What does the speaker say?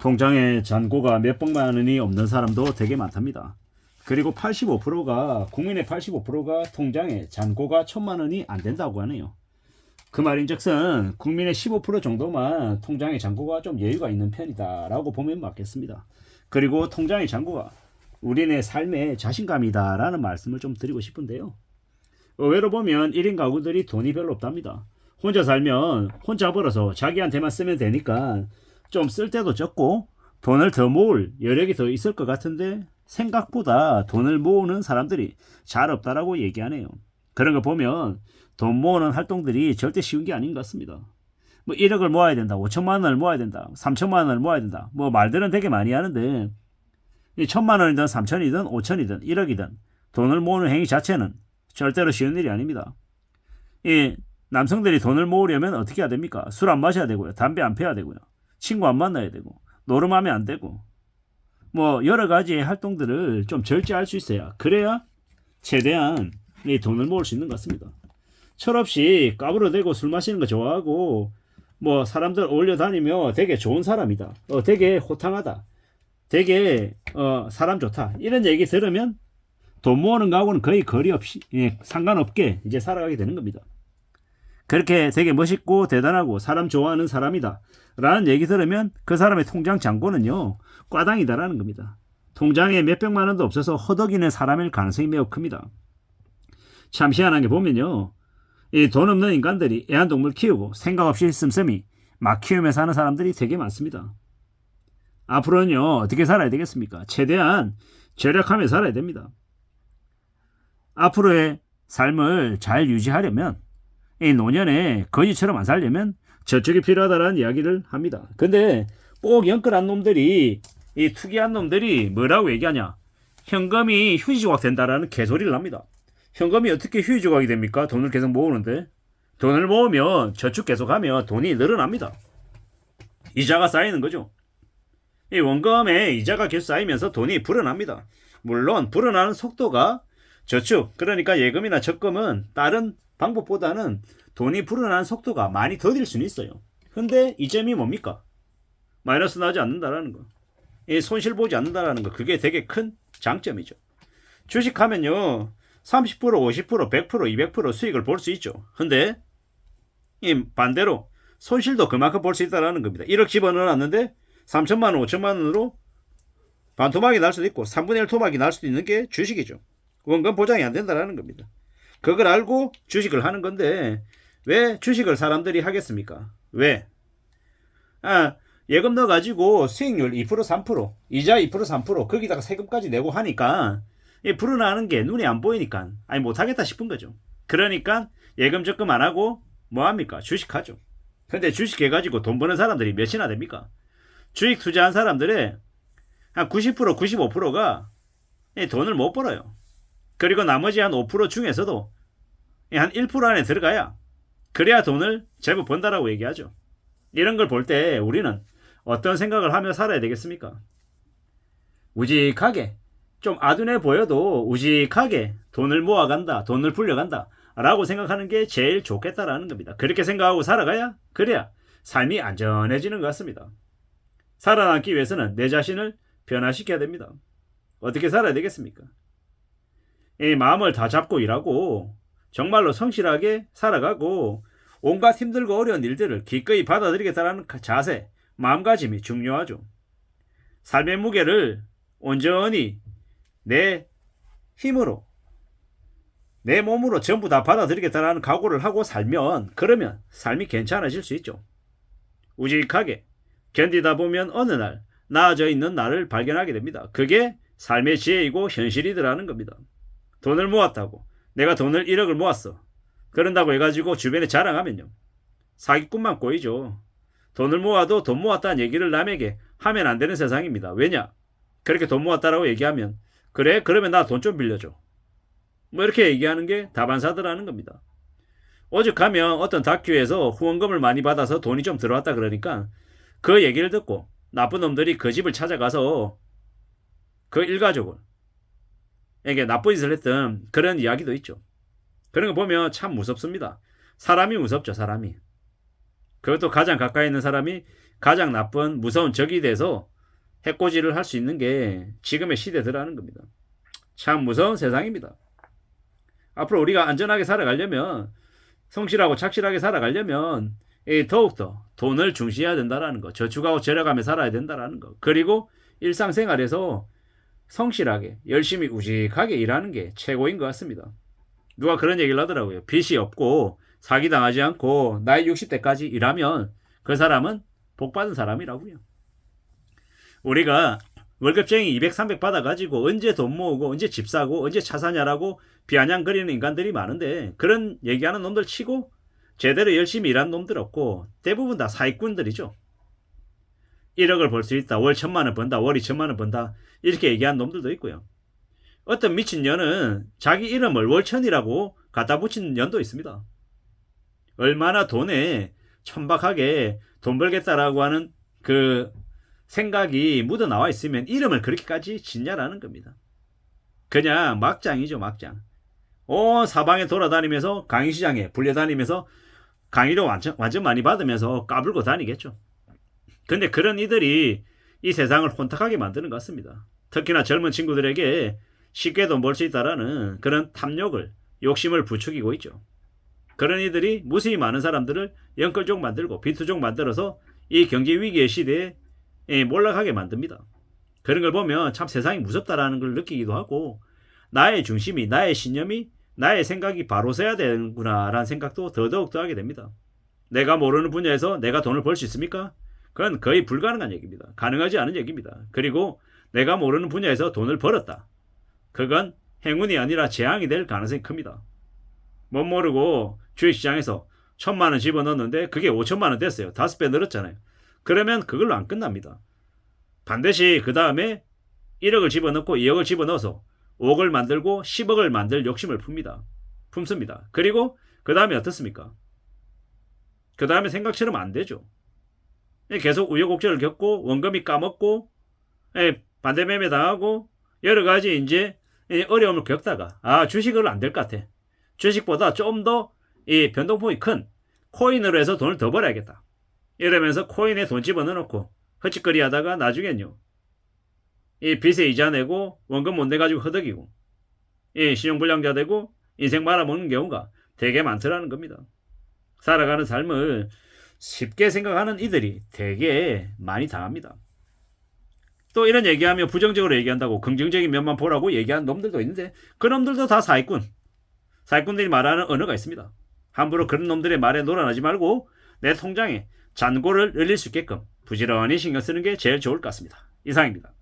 통장에 잔고가 몇 백만 원이 없는 사람도 되게 많답니다. 그리고 85%가 국민의 85%가 통장에 잔고가 천만 원이 안 된다고 하네요. 그 말인즉슨 국민의 15% 정도만 통장에 잔고가 좀 여유가 있는 편이다라고 보면 맞겠습니다. 그리고 통장의 잔고가 우리네 삶의 자신감이다라는 말씀을 좀 드리고 싶은데요. 의외로 보면 1인 가구들이 돈이 별로 없답니다. 혼자 살면 혼자 벌어서 자기한테만 쓰면 되니까 좀 쓸 때도 적고 돈을 더 모을 여력이 더 있을 것 같은데 생각보다 돈을 모으는 사람들이 잘 없다라고 얘기하네요. 그런 거 보면 돈 모으는 활동들이 절대 쉬운 게 아닌 것 같습니다. 뭐 1억을 모아야 된다, 5천만 원을 모아야 된다, 3천만 원을 모아야 된다. 뭐 말들은 되게 많이 하는데 이 천만 원이든 3천이든 5천이든 1억이든 돈을 모으는 행위 자체는 절대로 쉬운 일이 아닙니다. 이 남성들이 돈을 모으려면 어떻게 해야 됩니까? 술 안 마셔야 되고요. 담배 안 피워야 되고요. 친구 안 만나야 되고 노름하면 안 되고 뭐 여러 가지 활동들을 좀 절제할 수 있어야 그래야 최대한 이 돈을 모을 수 있는 것 같습니다. 철없이 까불어대고 술 마시는 거 좋아하고 뭐 사람들 어울려 다니며 되게 좋은 사람이다. 어, 되게 호탕하다. 되게 어, 사람 좋다. 이런 얘기 들으면 돈 모으는 거하고는 거의 거리 없이 예, 상관없게 이제 살아가게 되는 겁니다. 그렇게 되게 멋있고 대단하고 사람 좋아하는 사람이다. 라는 얘기 들으면 그 사람의 통장 잔고는요, 꽈당이다라는 겁니다. 통장에 몇백만 원도 없어서 허덕이는 사람일 가능성이 매우 큽니다. 참 희한한 게 보면요, 이 돈 없는 인간들이 애완동물 키우고 생각 없이 씀씀이 막 키우며 사는 사람들이 되게 많습니다. 앞으로는요, 어떻게 살아야 되겠습니까? 최대한 절약하며 살아야 됩니다. 앞으로의 삶을 잘 유지하려면 이 노년에 거지처럼 안 살려면 저축이 필요하다라는 이야기를 합니다. 근데 꼭 연끌한 놈들이 이 투기한 놈들이 뭐라고 얘기하냐? 현금이 휴지 조각 된다라는 개소리를 합니다. 현금이 어떻게 휴지 조각이 됩니까? 돈을 계속 모으는데 돈을 모으면 저축 계속하면 돈이 늘어납니다. 이자가 쌓이는 거죠. 이 원금에 이자가 계속 쌓이면서 돈이 불어납니다. 물론 불어나는 속도가 저축 그러니까 예금이나 적금은 다른 방법보다는 돈이 불어나는 속도가 많이 더딜 수는 있어요. 근데 이점이 뭡니까? 마이너스 나지 않는다라는 거. 이 손실 보지 않는다라는 거. 그게 되게 큰 장점이죠. 주식하면요. 30%, 50%, 100%, 200% 수익을 볼 수 있죠. 근데 이 반대로 손실도 그만큼 볼 수 있다라는 겁니다. 1억 집어넣어놨는데 3천만 원, 5천만 원으로 반 토막이 날 수도 있고 3분의 1 토막이 날 수도 있는 게 주식이죠. 원금 보장이 안 된다라는 겁니다. 그걸 알고 주식을 하는 건데 왜 주식을 사람들이 하겠습니까? 왜? 아, 예금 넣어 가지고 수익률 2% 3% 이자 2% 3% 거기다가 세금까지 내고 하니까 이 불어나는 게 눈에 안 보이니까 아니 못 하겠다 싶은 거죠. 그러니까 예금 적금 안 하고 뭐 합니까? 주식하죠. 근데 주식 해가지고 돈 버는 사람들이 몇이나 됩니까? 주식 투자한 사람들의 한 90% 95%가 돈을 못 벌어요. 그리고 나머지 한 5% 중에서도 한 1% 안에 들어가야 그래야 돈을 제법 번다라고 얘기하죠. 이런 걸 볼 때 우리는 어떤 생각을 하며 살아야 되겠습니까? 우직하게 좀 아둔해 보여도 우직하게 돈을 모아간다, 돈을 불려간다 라고 생각하는 게 제일 좋겠다라는 겁니다. 그렇게 생각하고 살아가야 그래야 삶이 안전해지는 것 같습니다. 살아남기 위해서는 내 자신을 변화시켜야 됩니다. 어떻게 살아야 되겠습니까? 이 마음을 다 잡고 일하고 정말로 성실하게 살아가고 온갖 힘들고 어려운 일들을 기꺼이 받아들이겠다는 자세, 마음가짐이 중요하죠. 삶의 무게를 온전히 내 힘으로 내 몸으로 전부 다 받아들이겠다는 각오를 하고 살면 그러면 삶이 괜찮아질 수 있죠. 우직하게 견디다 보면 어느 날 나아져 있는 나를 발견하게 됩니다. 그게 삶의 지혜이고 현실이더라는 겁니다. 돈을 모았다고 내가 돈을 1억을 모았어. 그런다고 해가지고 주변에 자랑하면요. 사기꾼만 꼬이죠. 돈을 모아도 돈 모았다는 얘기를 남에게 하면 안 되는 세상입니다. 왜냐? 그렇게 돈 모았다라고 얘기하면 그래? 그러면 나 돈 좀 빌려줘. 뭐 이렇게 얘기하는 게 다반사더라는 겁니다. 오죽하면 어떤 다큐에서 후원금을 많이 받아서 돈이 좀 들어왔다 그러니까 그 얘기를 듣고 나쁜 놈들이 그 집을 찾아가서 그 일가족을 에게 나쁜 짓을 했던 그런 이야기도 있죠. 그런 거 보면 참 무섭습니다. 사람이 무섭죠, 사람이. 그것도 가장 가까이 있는 사람이 가장 나쁜 무서운 적이 돼서 해코지를 할 수 있는 게 지금의 시대더라는 겁니다. 참 무서운 세상입니다. 앞으로 우리가 안전하게 살아가려면 성실하고 착실하게 살아가려면 이 더욱더 돈을 중시해야 된다라는 거, 저축하고 절약하며 살아야 된다라는 거, 그리고 일상생활에서 성실하게 열심히 우직하게 일하는 게 최고인 것 같습니다. 누가 그런 얘기를 하더라고요. 빚이 없고 사기당하지 않고 나이 60대까지 일하면 그 사람은 복 받은 사람이라고요. 우리가 월급쟁이 200, 300 받아가지고 언제 돈 모으고 언제 집 사고 언제 차 사냐라고 비아냥거리는 인간들이 많은데 그런 얘기하는 놈들 치고 제대로 열심히 일한 놈들 없고 대부분 다 사기꾼들이죠. 1억을 벌 수 있다. 월 천만 원 번다. 월 2천만 원 번다. 이렇게 얘기한 놈들도 있고요. 어떤 미친 년은 자기 이름을 월천이라고 갖다 붙인 년도 있습니다. 얼마나 돈에 천박하게 돈 벌겠다라고 하는 그 생각이 묻어 나와 있으면 이름을 그렇게까지 짓냐라는 겁니다. 그냥 막장이죠, 막장. 온 사방에 돌아다니면서 강의시장에 불려다니면서 강의료 완전, 완전 많이 받으면서 까불고 다니겠죠. 근데 그런 이들이 이 세상을 혼탁하게 만드는 것 같습니다. 특히나 젊은 친구들에게 쉽게 돈벌수 있다라는 그런 탐욕을, 욕심을 부추기고 있죠. 그런 이들이 무수히 많은 사람들을 연끌족 만들고 비투족 만들어서 이 경제 위기의 시대에 예, 몰락하게 만듭니다. 그런 걸 보면 참 세상이 무섭다라는 걸 느끼기도 하고 나의 중심이 나의 신념이 나의 생각이 바로 서야 되는구나라는 생각도 더더욱 더 하게 됩니다. 내가 모르는 분야에서 내가 돈을 벌 수 있습니까? 그건 거의 불가능한 얘기입니다. 가능하지 않은 얘기입니다. 그리고 내가 모르는 분야에서 돈을 벌었다. 그건 행운이 아니라 재앙이 될 가능성이 큽니다. 못 모르고 주식시장에서 천만 원 집어넣었는데 그게 오천만 원 됐어요. 다섯 배 늘었잖아요. 그러면 그걸로 안 끝납니다. 반드시 그 다음에 1억을 집어넣고 2억을 집어넣어서 5억을 만들고 10억을 만들 욕심을 풉니다. 품습니다. 그리고 그 다음에 어떻습니까? 그 다음에 생각처럼 안 되죠. 예, 계속 우여곡절을 겪고 원금이 까먹고 예, 반대매매 당하고 여러 가지 이제 예, 어려움을 겪다가 아 주식은 안될 것 같아. 주식보다 좀 더 이 변동폭이 큰 코인으로 해서 돈을 더 벌어야겠다. 이러면서 코인에 돈 집어넣어놓고 허짓거리 하다가 나중엔요. 이 빚에 이자 내고 원금 못 내가지고 허덕이고 이 신용불량자 되고 인생 말아먹는 경우가 되게 많더라는 겁니다. 살아가는 삶을 쉽게 생각하는 이들이 되게 많이 당합니다. 또 이런 얘기하면 부정적으로 얘기한다고 긍정적인 면만 보라고 얘기하는 놈들도 있는데 그 놈들도 다 사기꾼. 사기꾼들이 말하는 언어가 있습니다. 함부로 그런 놈들의 말에 놀아나지 말고 내 통장에 잔고를 늘릴 수 있게끔 부지런히 신경 쓰는 게 제일 좋을 것 같습니다. 이상입니다.